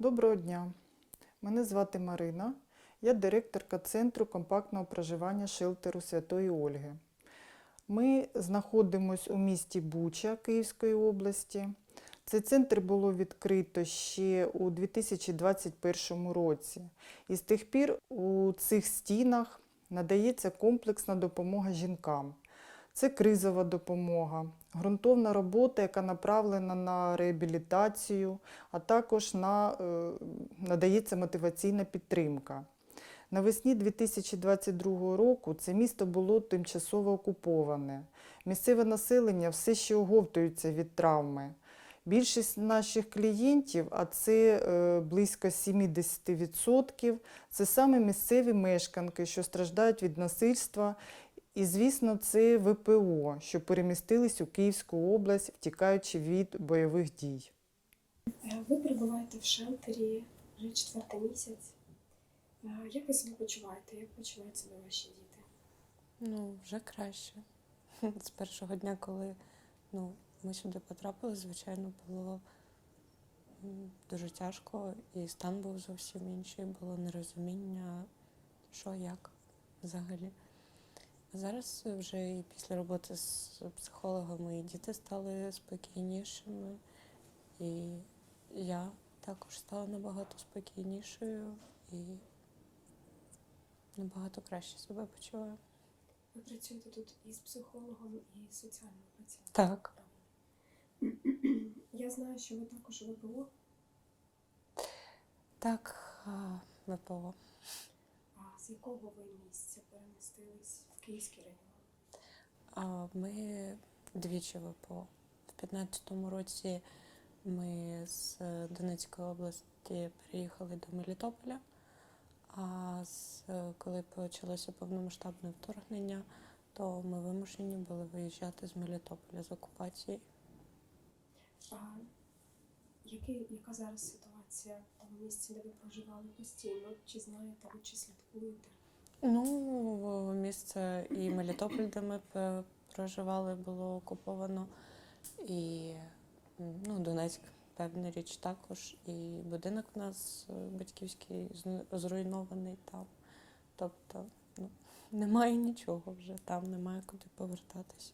Доброго дня. Мене звати Марина. Я директорка Центру компактного проживання шелтеру Святої Ольги. Ми знаходимося у місті Буча Київської області. Цей центр було відкрито ще у 2021 році. І з тих пір у цих стінах надається комплексна допомога жінкам. Це кризова допомога, ґрунтовна робота, яка направлена на реабілітацію, а також на, е, надається мотиваційна підтримка. Навесні 2022 року це місто було тимчасово окуповане. Місцеве населення все ще оговтується від травми. Більшість наших клієнтів, а це е, близько 70%, це саме місцеві мешканки, що страждають від насильства. І, звісно, це ВПО, що перемістились у Київську область, втікаючи від бойових дій. Е, Ви перебуваєте в шелтері вже четвертий місяць. Е, Як ви себе почуваєте? Як почувають себе ваші діти? Ну, вже краще. З першого дня, коли ну, ми сюди потрапили, звичайно, було дуже тяжко, і стан був зовсім інший, було нерозуміння, що як взагалі. Зараз вже і після роботи з психологами і діти стали спокійнішими, і я також стала набагато спокійнішою і набагато краще себе почуваю. Ви працюєте тут із психологом і соціальним працівником. Так. Я знаю, що ви також ВПО. Так, ВПО. А з якого ви місця перемістились Київський? А ми двічі ВПО. В 15-му році ми з Донецької області переїхали до Мелітополя. А з, коли почалося повномасштабне вторгнення, то ми вимушені були виїжджати з Мелітополя з окупації. А який, яка зараз ситуація в тому місці, де ви проживали постійно? Чи знаєте ви, чи слідкуєте? Ну, місце і Мелітополь, де ми проживали, було окуповано, і ну, Донецьк, певна річ, також. І будинок у нас е, батьківський зруйнований там. Тобто, ну, немає нічого вже там, немає куди повертатися.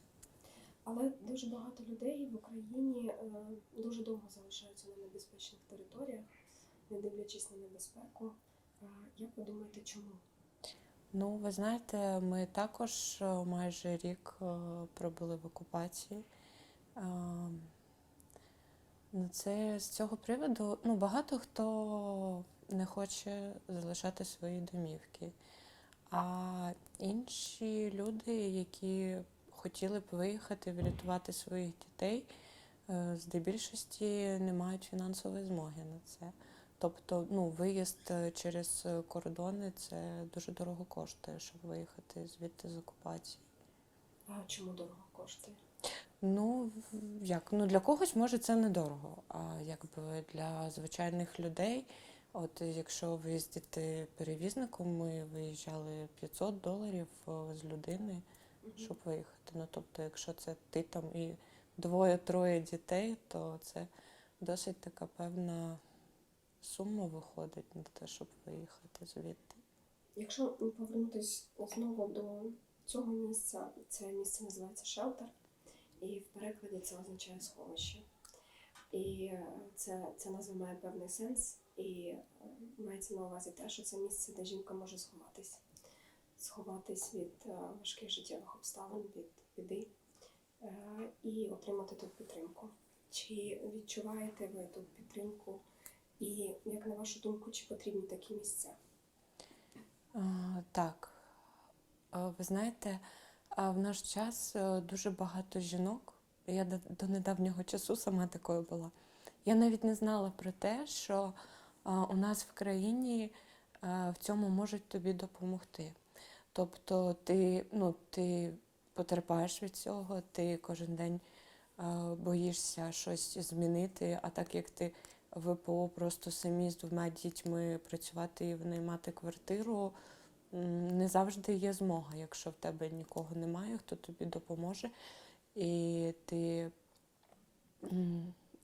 Але дуже багато людей в Україні е, дуже довго залишаються на небезпечних територіях, не дивлячись на небезпеку. Е, Як ви думаєте, чому? Ну, ви знаєте, ми також е, майже рік е, пробули в окупації. Е, Ну, це з цього приводу ну, багато хто не хоче залишати свої домівки. А інші люди, які хотіли б виїхати, врятувати своїх дітей, здебільшості не мають фінансової змоги на це. Тобто, ну, виїзд е, через е, кордони це дуже дорого коштує, щоб виїхати звідти з окупації. А чому дорого коштує? Ну, як? Ну, для когось може це недорого, а якби для звичайних людей, от якщо ви їздите перевізником, ми виїжджали 500 доларів е, з людини, щоб виїхати. Ну, тобто, якщо це ти там і двоє-троє дітей, то це досить така певна сума виходить на те, щоб виїхати звідти. Якщо повернутися знову до цього місця, це місце називається шелтер, і в перекладі це означає сховище. І е, це, ця назва має певний сенс, і е, мається на увазі те, що це місце, де жінка може сховатись, сховатись від е, важких життєвих обставин, від біди і отримати тут підтримку. Чи відчуваєте ви тут підтримку? І як на вашу думку, чи потрібні такі місця? Так. Ви знаєте, в наш час е, дуже багато жінок. Я до, недавнього часу сама такою була. Я навіть не знала про те, що у нас в країні в цьому можуть тобі допомогти. Тобто ти, ну, ти потерпаєш від цього, ти кожен день боїшся щось змінити, а так як ти ВПО просто самі з двома дітьми працювати і винаймати квартиру, не завжди є змога, якщо в тебе нікого немає, хто тобі допоможе. І ти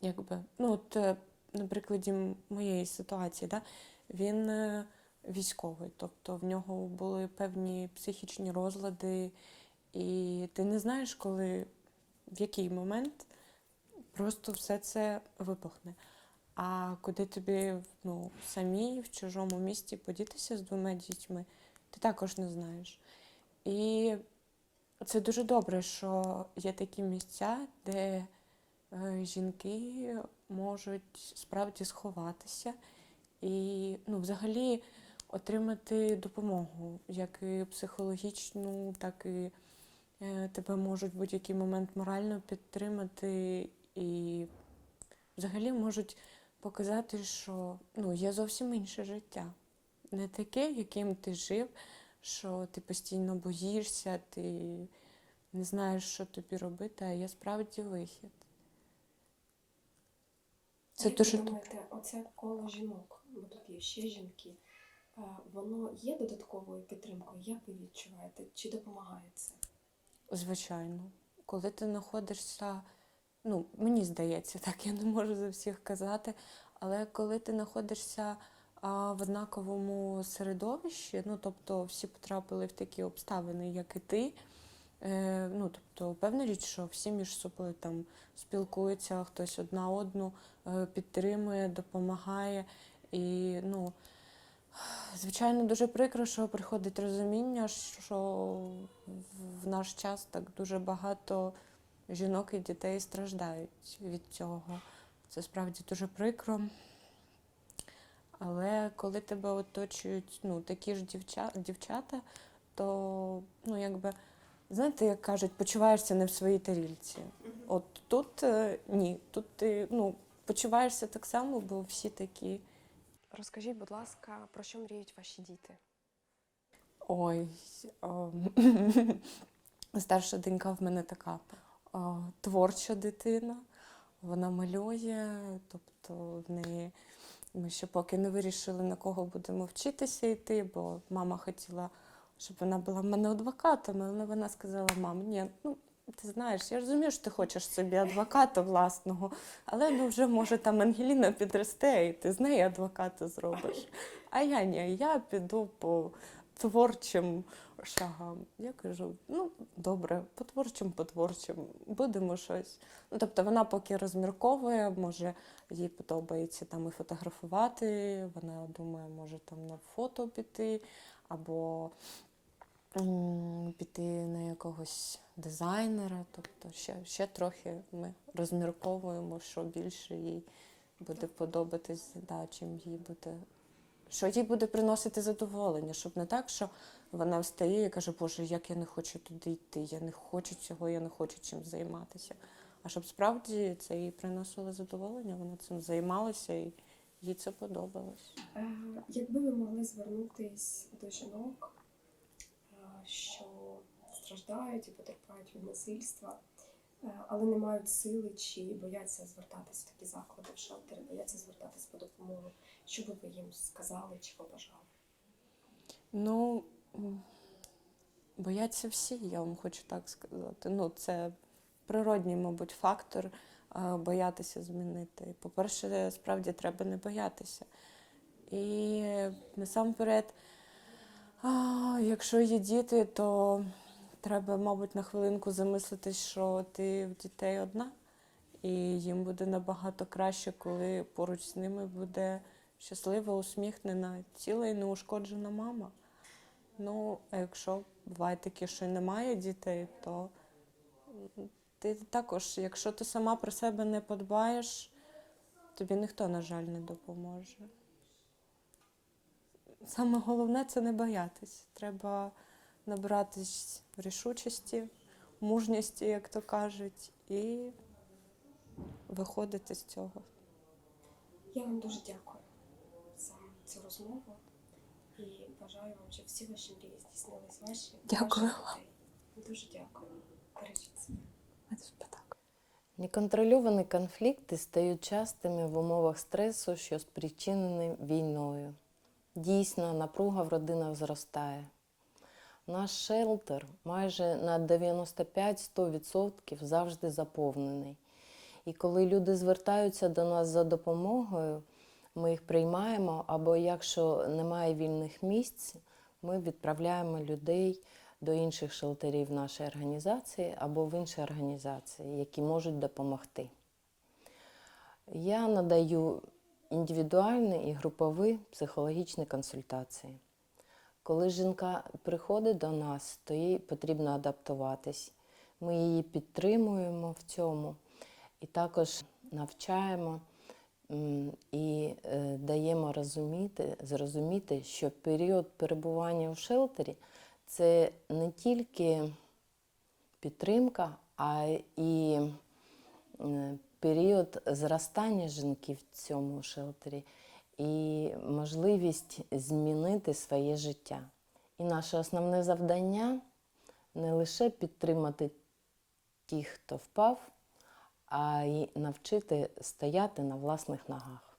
якби, ну, от, е, на прикладі моєї ситуації, да, він е, військовий, тобто в нього були певні психічні розлади, і ти не знаєш, коли, в який момент просто все це вибухне. А куди тобі ну, самій в чужому місті подітися з двома дітьми, ти також не знаєш. І це дуже добре, що є такі місця, де е, жінки можуть справді сховатися і ну, взагалі отримати допомогу, як і психологічну, так і е, тебе можуть в будь-який момент морально підтримати і взагалі можуть показати, що ну, є зовсім інше життя. Не таке, яким ти жив, що ти постійно боїшся, ти не знаєш, що тобі робити, а є справді вихід. Це Як дуже ви думаєте, оце коло жінок, бо тут є ще жінки, воно є додатковою підтримкою? Як ви відчуваєте? Чи допомагає це? Звичайно. Коли ти знаходишся, ну, мені здається, так я не можу за всіх казати, але коли ти знаходишся в однаковому середовищі, ну тобто всі потрапили в такі обставини, як і ти. Е, ну, тобто, певна річ, що всі між собою там спілкуються, хтось одна одну е, підтримує, допомагає. І, ну, звичайно, дуже прикро, що приходить розуміння, що в наш час так дуже багато жінок і дітей страждають від цього. Це справді дуже прикро. Але коли тебе оточують ну, такі ж дівча, дівчата, то ну, якби, знаєте, як кажуть, почуваєшся не в своїй тарільці. От тут е, ні, тут ти ну, почуваєшся так само, бо всі такі. Розкажіть, будь ласка, про що мріють ваші діти? Ой, о, старша донька в мене така творча дитина. Вона малює, тобто в неї ми ще поки не вирішили, на кого будемо вчитися йти, бо мама хотіла, щоб вона була в мене адвокатом, але вона сказала: мам, ні, ну ти знаєш, я розумію, що ти хочеш собі адвоката власного, але ну вже може там Ангеліна підросте, і ти з неї адвоката зробиш. А я ні, я піду по творчим шагам. Я кажу, ну добре, по творчим, по творчим, будемо щось. Ну, тобто вона поки розмірковує, може їй подобається там і фотографувати, вона думає, може там на фото піти, або піти на якогось дизайнера. Тобто ще, ще трохи ми розмірковуємо, що більше їй буде подобатись, да, чим їй буде що їй буде приносити задоволення, щоб не так, що вона встає і каже, Боже, як я не хочу туди йти, я не хочу цього, я не хочу чим займатися. А щоб справді це їй приносило задоволення, вона цим займалася і їй це подобалось. Е, Якби ви могли звернутись до жінок, е, що страждають і потерпають від насильства, але не мають сили чи бояться звертатись в такі заклади, в шелтери, бояться звертатись по допомогу, що би ви їм сказали чи побажали? Ну, бояться всі, я вам хочу так сказати. Ну, це природній, мабуть, фактор боятися змінити. По-перше, справді треба не боятися. І насамперед, якщо є діти, то треба, мабуть, на хвилинку замислитись, що ти в дітей одна, і їм буде набагато краще, коли поруч з ними буде щаслива, усміхнена, ціла і неушкоджена мама. Ну, а якщо буває таке, що немає дітей, то ти також, якщо ти сама про себе не подбаєш, тобі ніхто, на жаль, не допоможе. Саме головне це не боятись. Треба набиратись рішучості, мужності, як то кажуть, і виходити з цього. Я вам дуже дякую за цю розмову і бажаю вам, щоб всі ваші мрії здійснились ваші. Дякую дітей. Дуже дякую. Неконтрольовані конфлікти стають частими в умовах стресу, що спричинені війною. Дійсно, напруга в родинах зростає. Наш шелтер майже на 95-100% завжди заповнений. І коли люди звертаються до нас за допомогою, ми їх приймаємо, або якщо немає вільних місць, ми відправляємо людей до інших шелтерів нашої організації або в інші організації, які можуть допомогти. Я надаю індивідуальні і групові психологічні консультації. Коли жінка приходить до нас, то їй потрібно адаптуватись. Ми її підтримуємо в цьому і також навчаємо і е, даємо розуміти, зрозуміти, що період перебування в шелтері це не тільки підтримка, а і е, період зростання жінки в цьому шелтері і можливість змінити своє життя. І наше основне завдання не лише підтримати тих, хто впав, а й навчити стояти на власних ногах.